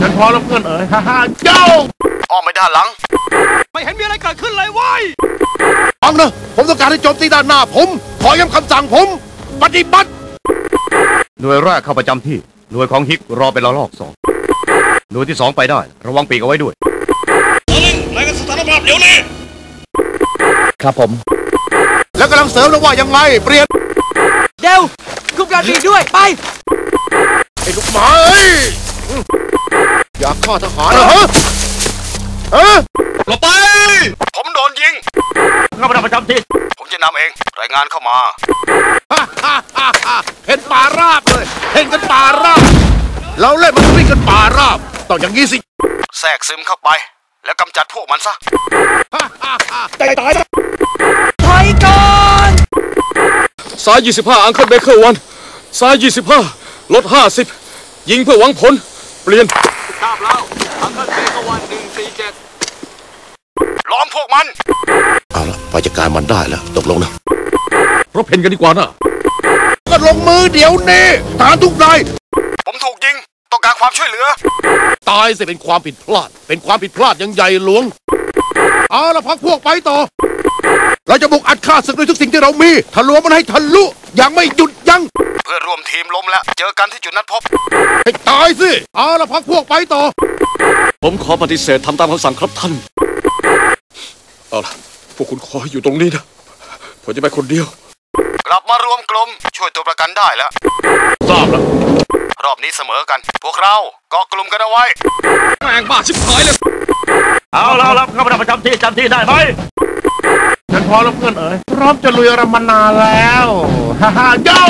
ฉันพอแล้วเพื่อนเอ๋ยฮ่าฮ่าเจ้าอ้อมไปด้านหลัง ไม่เห็นมีอะไรเกิดขึ้นเลยเว้ยฟังนะผมต้องการให้โจมตีด้านหน้าผม ขอย้ำคำสั่งผม ปฏิบัติ หน่วยแรกเข้าประจำที่ หน่วยของฮิกรอเป็นระลอกสองหน่วยที่สองไปได้ ระวังปีกเอาไว้ด้วย ครับผม แล้วกำลังเสริมแล้วว่ายังไง เปลี่ยน เดี๋ยวคุมการบีด้วยไป ไอ้ลูกหมาเอ้ยอืมอยากฆ่าทหารเหรอฮะฮะหลบไป ผมโดนยิงเข้าประจำที่ ผมจะนำเอง รายงานเข้ามาฮ่าฮ่าฮ่าฮ่าเห็นป่าราบเลย เห็นกันป่าราบ เราเล่นมันวิ่งกันป่าราบ ต้องอย่างนี้สิ แทรกซึมเข้าไป แล้วกำจัดพวกมันซะฮ่าฮ่าฮ่าใจตายนะถอยก่อนซ้าย 25 อังเคิลเบเกอร์วันซ้าย 25 ลด 50 ยิงเพื่อหวังผล เปลี่ยนทราบแล้วอังเคิลเบกวันหนึ่งสี่เจ็ดล้อมพวกมัน เอาละไปจัดการมันได้แล้ว ตกลงนะรบเพนกันดีกว่านะก็ลงมือเดี๋ยวนี้ทหารทุกนายผมถูกยิง ต้องการความช่วยเหลือ ตายสิเป็นความผิดพลาด เป็นความผิดพลาดอยังใหญ่หลวง เอาละพักพวกไปต่อ เราจะบุกอัดฆ่าศึกด้วยทุกสิ่งที่เรามีทะลวงมันให้ทะลุอย่างไม่หยุดยัง้งเพื่อนร่วมทีมล้มแล้ว เจอกันที่จุดนัดพบให้ตายสิเอาละพักพวกไปต่อ ผมขอปฏิเสธทำตามคำสั่งครับท่าน เอาล่ะพวกคุณขออยู่ตรงนี้นะ ผมจะไปคนเดียว กลับมารวมกลมช่วยตัวประกันได้แล้วทราบแล้วร อบนี้เสมอกัน พวกเราเกาะกลุ่มกันเอาไว้แม่งบ้าชิบหายเลยเอาแล้วแล้วเข้าประจำที่จำที่ได้ไหมฉันพอแล้วเพื่อนเอ๋ยพร้อมจะลุยรำมานานแล้วฮ่าฮ่าเจ้า